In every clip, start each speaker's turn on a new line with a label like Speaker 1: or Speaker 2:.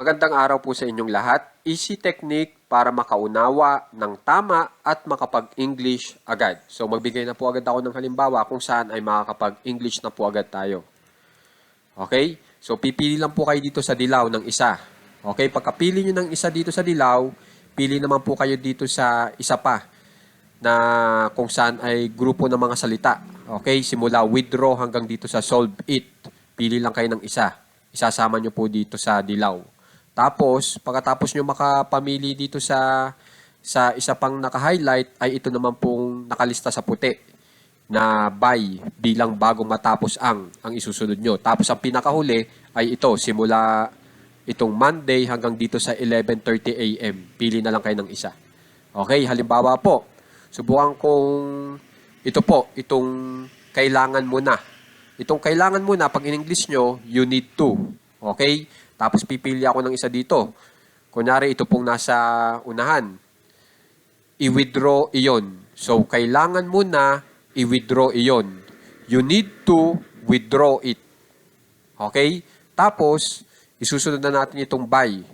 Speaker 1: Magandang araw po sa inyong lahat. Easy technique para makaunawa ng tama at makapag-English agad. So magbigay na po agad ako ng halimbawa kung saan ay makakapag-English na po agad tayo. Okay? So pipili lang po kayo dito sa dilaw ng isa. Okay? Pagkapili nyo ng isa dito sa dilaw, pili naman po kayo dito sa isa pa na kung saan ay grupo ng mga salita. Okay? Simula withdraw hanggang dito sa solve it. Pili lang kayo ng isa. Isasama nyo po dito sa dilaw. Tapos, pagkatapos nyo makapamili dito sa sa isa pang naka-highlight ay ito naman pong nakalista sa puti na by bilang bago matapos ang ang isusunod nyo. Tapos ang pinakahuli ay ito simula itong Monday hanggang dito sa 11:30 AM. Pili na lang kayo ng isa. Okay, halimbawa po. Subukan kong ito po, itong kailangan mo na. Itong kailangan mo na pag in English nyo, you need to. Okay? Tapos pipili ako ng isa dito. Kunyari, ito pong nasa unahan. I-withdraw iyon. So, kailangan mo na i-withdraw iyon. You need to withdraw it. Okay? Tapos, isusunod na natin itong by.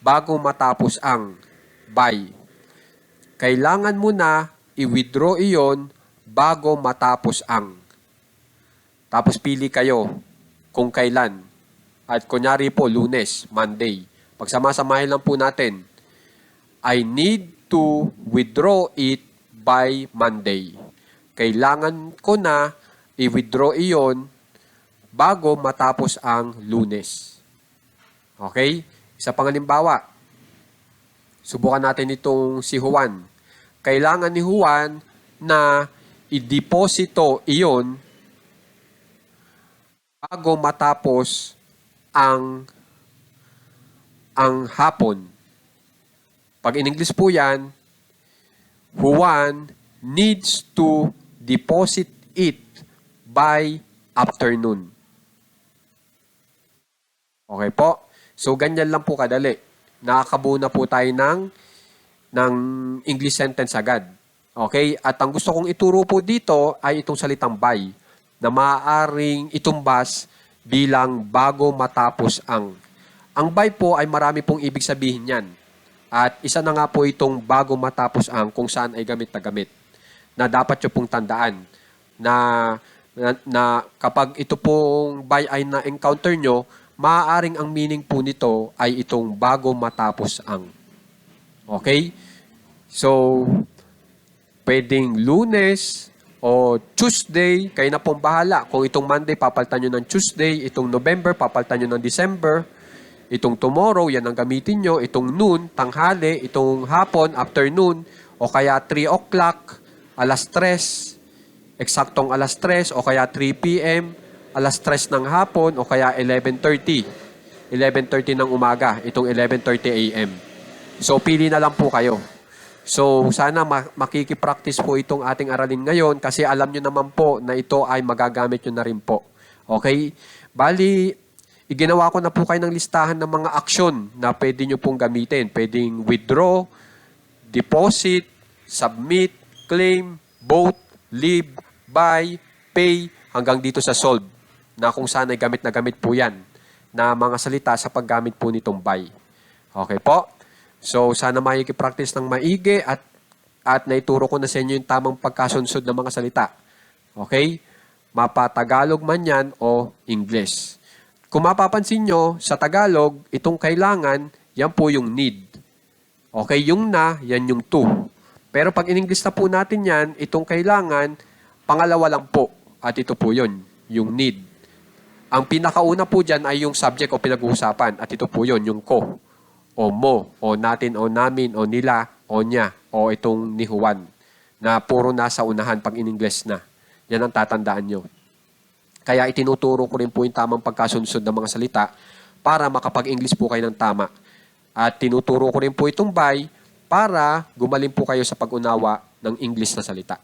Speaker 1: Bago matapos ang by. Kailangan mo na i-withdraw iyon bago matapos ang. Tapos pili kayo kung kailan. At kunyari po, lunes, Monday. Pagsama-samahin lang po natin. I need to withdraw it by Monday. Kailangan ko na i-withdraw iyon bago matapos ang lunes. Okay? Isa pang halimbawa. Subukan natin itong si Juan. Kailangan ni Juan na i-deposito iyon bago matapos ang ang hapon. Pag in English po yan, Juan needs to deposit it by afternoon. Okay po? So, ganyan lang po kadali. Nakakabuo na po tayo ng, ng English sentence agad. Okay? At ang gusto kong ituro po dito ay itong salitang by na maaaring itumbas bilang bago matapos ang. Ang by po ay marami pong ibig sabihin yan. At isa na nga po itong bago matapos ang kung saan ay gamit na gamit. Na dapat nyo pong tandaan na, na, na kapag ito pong by ay na-encounter nyo, maaaring ang meaning po nito ay itong bago matapos ang. Okay? So, pwedeng lunes o Tuesday, kayo na pong bahala. Kung itong Monday, papalitan nyo ng Tuesday. Itong November, papalitan nyo ng December. Itong tomorrow, yan ang gamitin nyo. Itong noon, tanghali. Itong hapon, afternoon. O kaya 3 o'clock, alas 3. Eksaktong alas 3 o kaya 3 p.m. Alas 3 ng hapon o kaya 11.30. 11.30 ng umaga. Itong 11.30 a.m. So, pili na lang po kayo. So, sana ma- makikipractice po itong ating aralin ngayon kasi alam nyo naman po na ito ay magagamit nyo na rin po. Okay? Bali, iginawa ko na po kayo ng listahan ng mga aksyon na pwede nyo pong gamitin. Pwedeng withdraw, deposit, submit, claim, vote, leave, buy, pay, hanggang dito sa solve na kung saan ay gamit na gamit po yan na mga salita sa paggamit po nitong buy. Okay po? So, sana makikipractice ng maigi at at naituro ko na sa inyo yung tamang pagkasunsod ng mga salita. Okay? Mapatagalog man yan o English. Kung mapapansin nyo, sa Tagalog, itong kailangan, yan po yung need. Okay, yung na, yan yung to. Pero pag in English na po natin yan, itong kailangan, pangalawa lang po. At ito po yun, yung need. Ang pinakauna po dyan ay yung subject o pinag-uusapan. At ito po yun, yung ko o mo, o natin, o namin, o nila, o niya, o itong ni Juan, na puro nasa unahan pag in English na. Yan ang tatandaan nyo. Kaya itinuturo ko rin po yung tamang pagkasunsod ng mga salita para makapag-English po kayo ng tama. At tinuturo ko rin po itong by para gumaling po kayo sa pag-unawa ng English na salita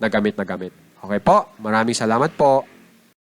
Speaker 1: na gamit na gamit. Okay po? Maraming salamat po.